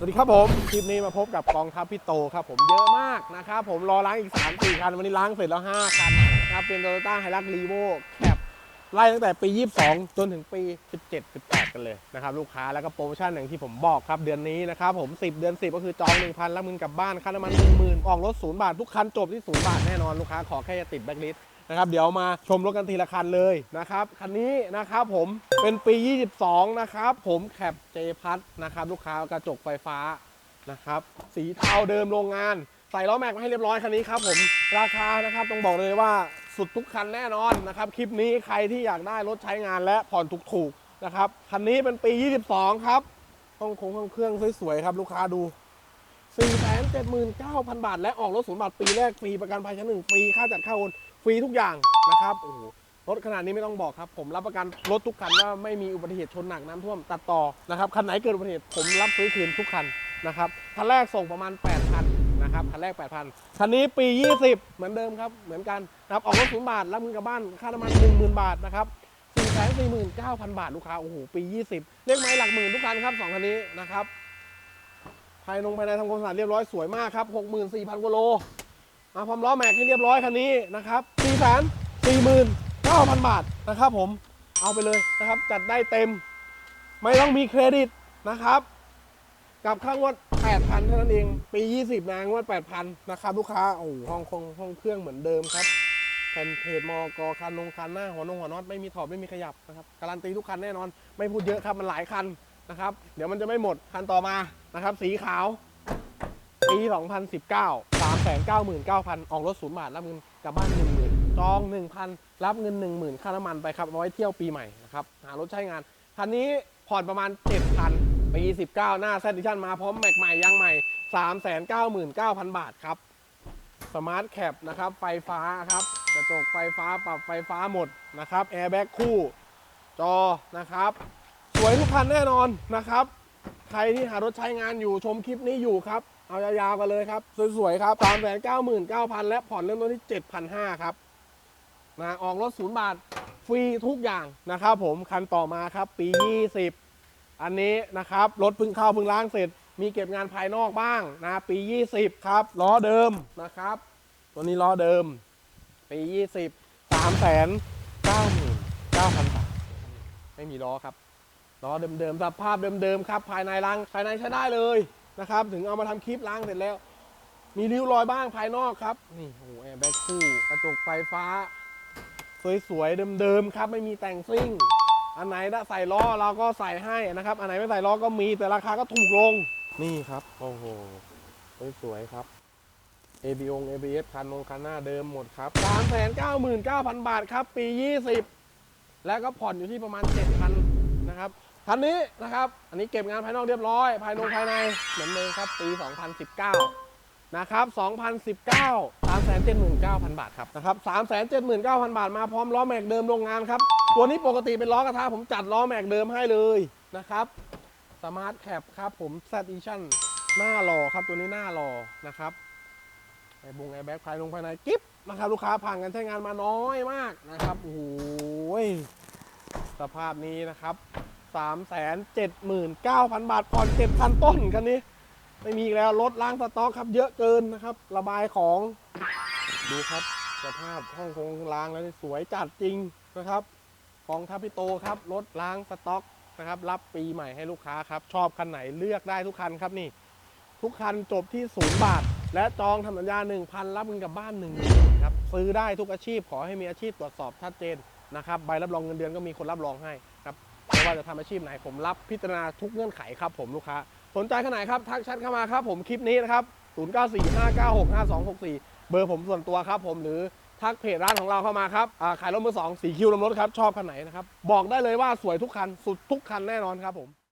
สวัสดีครับผม คลิปนี้มาพบกับกองทัพพี่โตครับผมเยอะมากนะครับผมรอล้างอีก 3 4 คัน วันนี้ล้างเสร็จแล้ว 5 คันนะครับเป็นโตโยต้าไฮรักรีโวแคปไล่ตั้งแต่ปี 22 จนถึงปี 17 18 กันเลยนะครับลูกค้าแล้วก็โปรโมชั่นอย่างที่ผมบอกครับเดือนนี้นะครับผม 10 เดือน 10 ก็คือจอง 1,000 แล้วมึงกลับบ้านค่าน้ำมัน10,000ออกรถ 0 บาท ทุกคันจบที่ 0 บาทแน่นอนลูกค้าขอแค่จะติดแบ็คลิส นะครับ เดี๋ยวมาชมรถกันทีละคันเลยนะครับ คันนี้นะครับผมเป็นปี 22 นะครับ ผมแคปเจพัทนะครับ ลูกค้ากระจกไฟฟ้านะครับ สีเทาเดิมโรงงาน ใส่ล้อแม็กมาให้เรียบร้อยคันนี้ครับผมราคานะครับต้องบอกเลยว่าสุดทุกคันแน่นอนนะครับ คลิปนี้ใครที่อยากได้รถใช้งานและผ่อนถูกๆนะครับคันนี้เป็นปี 22 ครับห้องคงห้องเครื่องสวยๆครับลูกค้าดู 479,000 บาท และออกรถศูนย์บาทปีแรกฟรีประกันภัยชั้นหนึ่งฟรีค่าจัดค่าโอนฟรีทุกอย่างนะครับโอ้โหรถขนาดนี้ไม่ต้องบอกครับ ผมรับประกันรถทุกคันว่าไม่มีอุบัติเหตุชนหนักน้ำท่วมตัดต่อนะครับคันไหนเกิดอุบัติเหตุผมรับซื้อคืนทุกคันนะครับคันแรกส่งประมาณ 8,000นะครับคันแรก 8,000คันนี้ปี 20 เหมือนเดิมครับเหมือนกันนะครับออกรถศูนย์บาทรับเงินกลับบ้านค่าน้ำมัน10,000 บาทนะครับ449,000 บาทลูกค้าโอ้โหปี 20 เลขไม้หลักหมื่นทุกคันครับสองคันนี้นะครับ ภายนงภายในทำความสะอาดเรียบร้อยสวยมากครับ 64,000กว่าโลมาพร้อมล้อแม็กให้เรียบร้อยคันนี้นะครับ449,000 บาทนะครับผมเอาไปเลยนะครับจัดได้เต็ม ไม่ต้องมีเครดิตนะครับ กับค่างวด 8,000เท่านั้นเอง ปี 20นะงวด 8,000 นะครับ ลูกค้าโอ้ห้องคงห้องเครื่องเหมือนเดิมครับแผ่นเพจมอกคันนงคันหน้าหัวนงหัวน็อตไม่มีถอดไม่มีขยับนะครับการันตีทุกคันแน่นอน ไม่พูดเยอะครับมันหลายคัน นะครับ เดี๋ยวมันจะไม่หมดคันต่อมานะครับ สีขาวปี 2019 399,000 ออกรถศูนย์บาท รับเงินกลับบ้าน10,000จอง 1,000 รับเงิน 10,000 ค่าน้ำมันไปครับเอาไว้เที่ยวปีใหม่นะครับ หารถใช้งาน คันนี้ผ่อนประมาณ 7,000 ปี 19 หน้าแซดดิชั่นมาพร้อมแม็กใหม่ยางใหม่ 399,000 บาทครับ สมาร์ทแคปนะครับ ไฟฟ้าครับ กระจกไฟฟ้า ปรับไฟฟ้าหมดนะครับ แอร์แบ็กคู่ จอนะครับ สวยทุกคันแน่นอนนะครับ ใครที่หารถใช้งานอยู่ชมคลิปนี้อยู่ครับ เอายาวๆกันเลยครับ สวยๆครับ3 9 9 0 0 0และผ่อนเริ่มต้นที่7,500ครับนะออกรถศูนย์บาทฟรีทุกอย่างนะครับผมคันต่อมาครับ ปี 20 อันนี้นะครับรถพึ่งเข้าพึ่งล้างเสร็จ มีเก็บงานภายนอกบ้างนะปี 20 ครับล้อเดิมนะครับ ตัวนี้ล้อเดิม ปี 20 3 9 9 0 0 0บาทไม่มีล้อครับ ล้อเดิมๆสภาพเดิมๆครับ ภายในล้างภายในใช้ได้เลยนะครับ ถึงเอามาทำคลิปล้างเสร็จแล้ว มีริ้วรอยบ้างภายนอกครับ นี่โอ้แอร์แบ็กคู่กระจกไฟฟ้า สวยๆเดิมๆครับ ไม่มีแต่งซิ่ง อันไหนถ้าใส่ล้อเราก็ใส่ให้นะครับ อันไหนไม่ใส่ล้อก็มีแต่ราคาก็ถูกลงนี่ครับโอ้โหสวยๆครับ ABO ABS คันนงคันหน้าเดิมหมดครับ399,000 บาทครับ ปี 20 แล้วก็ผ่อนอยู่ที่ประมาณ 7,000 นะครับ คันนี้นะครับ อันนี้เก็บงานภายนอกเรียบร้อย ภายในภายในเหมือนเดิมครับปี 2019 นะครับ 2019 379,000 บาทครับนะครับ 379,000 บาทมาพร้อมล้อแม็กเดิมโรงงานครับ ตัวนี้ปกติเป็นล้อกระทะผมจัดล้อแม็กเดิมให้เลยนะครับสมาร์ทแคปครับผม z e d i t i o n หน้าหล่อครับตัวนี้หน้าหล่อนะครับไอ้บงไอ้แบ็คภายลงภายในกิ๊บนะครับลูกค้าผ่านการใช้งานมาน้อยมากนะครับโอ้โหสภาพนี้นะครับ 379,000 บาทผ่อน7,000 ต้นคันนี้ ไม่มีอีกแล้วรถล้างสต็อกครับ เยอะเกินนะครับ ระบายของ ดูครับสภาพห้องคงล้างแล้วสวยจัดจริงนะครับ ของทัพพิโตครับรถล้างสต็อกนะครับ รับปีใหม่ให้ลูกค้าครับ ชอบคันไหนเลือกได้ทุกคันครับนี่ ทุกคันจบที่ศูนย์บาท และจองทำสัญญา 1,000 รับเงินกลับบ้าน1นึ่งครับซื้อได้ทุกอาชีพขอให้มีอาชีพตรวจสอบชัดเจนนะครับใบรับรองเงินเดือนก็มีคนรับรองให้ ว่าจะทำอาชีพไหนผมรับพิจารณาทุกเงื่อนไขครับผมลูกค้า สนใจขนาดครับทักแชทเข้ามาครับผมคลิปนี้นะครับ 0945965264 เบอร์ผมส่วนตัวครับผมหรือทักเพจร้านของเราเข้ามาครับขายรถมือสองสีคิวลำรถครับชอบคันไหนนะครับบอกได้เลยว่าสวยทุกคันสุดทุกคันแน่นอนครับผม